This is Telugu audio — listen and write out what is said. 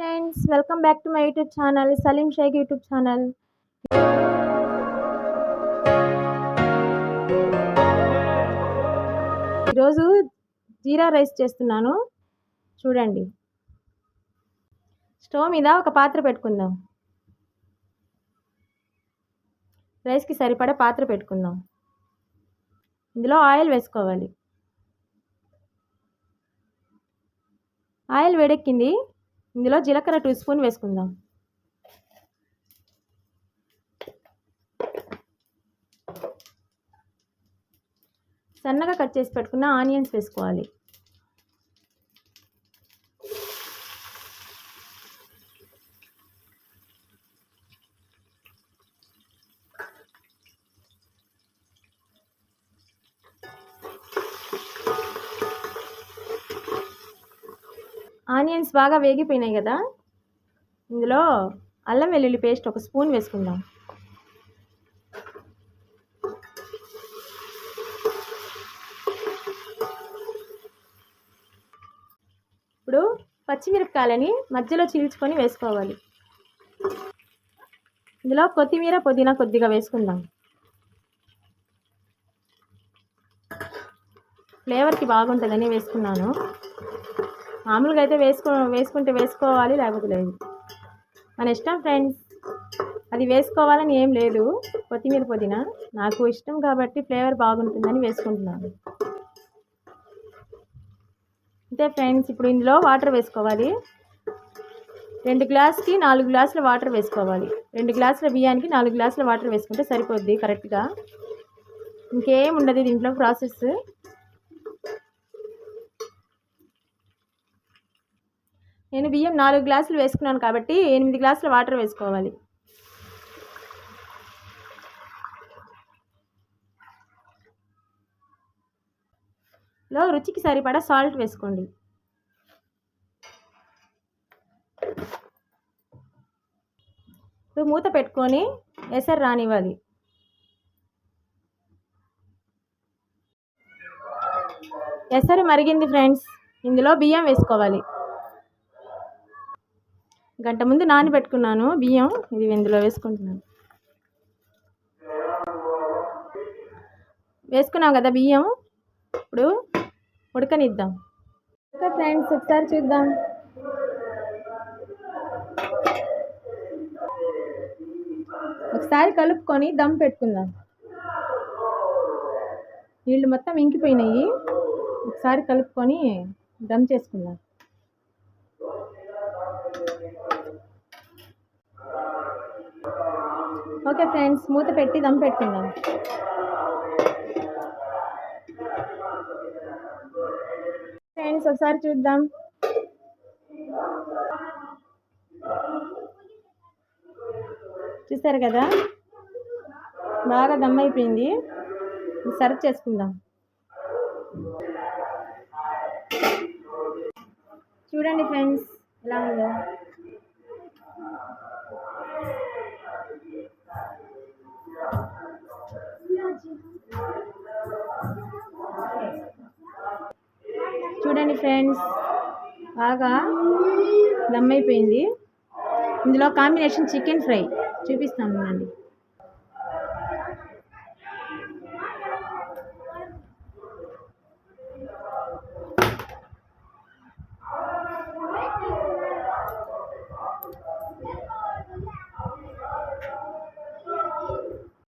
Friends welcome back to my YouTube channel Salim Shaikh YouTube channel. ఈరోజు జీరా రైస్ చేస్తున్నాను. చూడండి. స్టవ్ మీద ఒక పాత్ర పెట్టుకుందాం. రైస్కి సరిపడే పాత్ర పెట్టుకుందాం. ఇందులో ఆయిల్ వేసుకోవాలి. ఆయిల్ వేడెక్కింది. ఇందులో జీలకర్ర టూ స్పూన్ వేసుకుందాం. సన్నగా కట్ చేసి పెట్టుకున్న ఆనియన్స్ వేసుకోవాలి. ఆనియన్స్ బాగా వేగిపోయినాయి కదా. ఇందులో అల్లం వెల్లుల్లి పేస్ట్ ఒక స్పూన్ వేసుకుందాం. ఇప్పుడు పచ్చిమిరపకాయలని మధ్యలో చీల్చుకొని వేసుకోవాలి. ఇందులో కొత్తిమీర పుదీనా కొద్దిగా వేసుకుందాం. ఫ్లేవర్కి బాగుంటుందని వేసుకున్నాను. మామూలుగా అయితే వేసుకో వేసుకుంటే వేసుకోవాలి లేకపోతే లేదు. మన ఇష్టం ఫ్రెండ్స్ అది వేసుకోవాలని ఏం లేదు. కొత్తిమీర పుదీనా నాకు ఇష్టం కాబట్టి ఫ్లేవర్ బాగుంటుందని వేసుకుంటున్నాను. అంతే ఫ్రెండ్స్ ఇప్పుడు ఇందులో వాటర్ వేసుకోవాలి. రెండు గ్లాస్కి నాలుగు గ్లాసుల వాటర్ వేసుకోవాలి. రెండు గ్లాసుల బియ్యానికి నాలుగు గ్లాసుల వాటర్ వేసుకుంటే సరిపోద్ది కరెక్ట్గా ఇంకేం ఉండదు దీంట్లో ప్రాసెస్ నేను బియ్యం నాలుగు గ్లాసులు వేసుకున్నాను కాబట్టి ఎనిమిది గ్లాసుల వాటర్ వేసుకోవాలి. లో రుచికి సరిపడా సాల్ట్ వేసుకోండి. ఇప్పుడు మూత పెట్టుకొని ఎసరు రానివ్వాలి. ఎసరు మరిగింది ఫ్రెండ్స్. ఇందులో బియ్యం వేసుకోవాలి. గంట ముందు నానబెట్టుకున్నాను బియ్యం ఇది ఇందులో వేసుకుంటున్నాను. వేసుకున్నాం కదా బియ్యం ఇప్పుడు ఉడకనిద్దాం. ఓకే ఫ్రెండ్స్ ఒకసారి చూద్దాం. ఒకసారి కలుపుకొని దమ్ పెట్టుకుందాం. నీళ్ళు మొత్తం ఇంకిపోయినాయి. ఒకసారి కలుపుకొని దమ్ చేసుకుందాం. ఓకే ఫ్రెండ్స్ మూత పెట్టి దమ్ పెట్టుకుందాం. ఫ్రెండ్స్ ఒకసారి చూద్దాం. చూసారు కదా? బాగా దమ్ అయిపోయింది. సర్వ్ చేసుకుందాం. చూడండి ఫ్రెండ్స్ ఎలా ఉందో. చూడండి ఫ్రెండ్స్ బాగా దమ్ అయిపోయింది. ఇందులో కాంబినేషన్ చికెన్ ఫ్రై. చూపిస్తాను అండి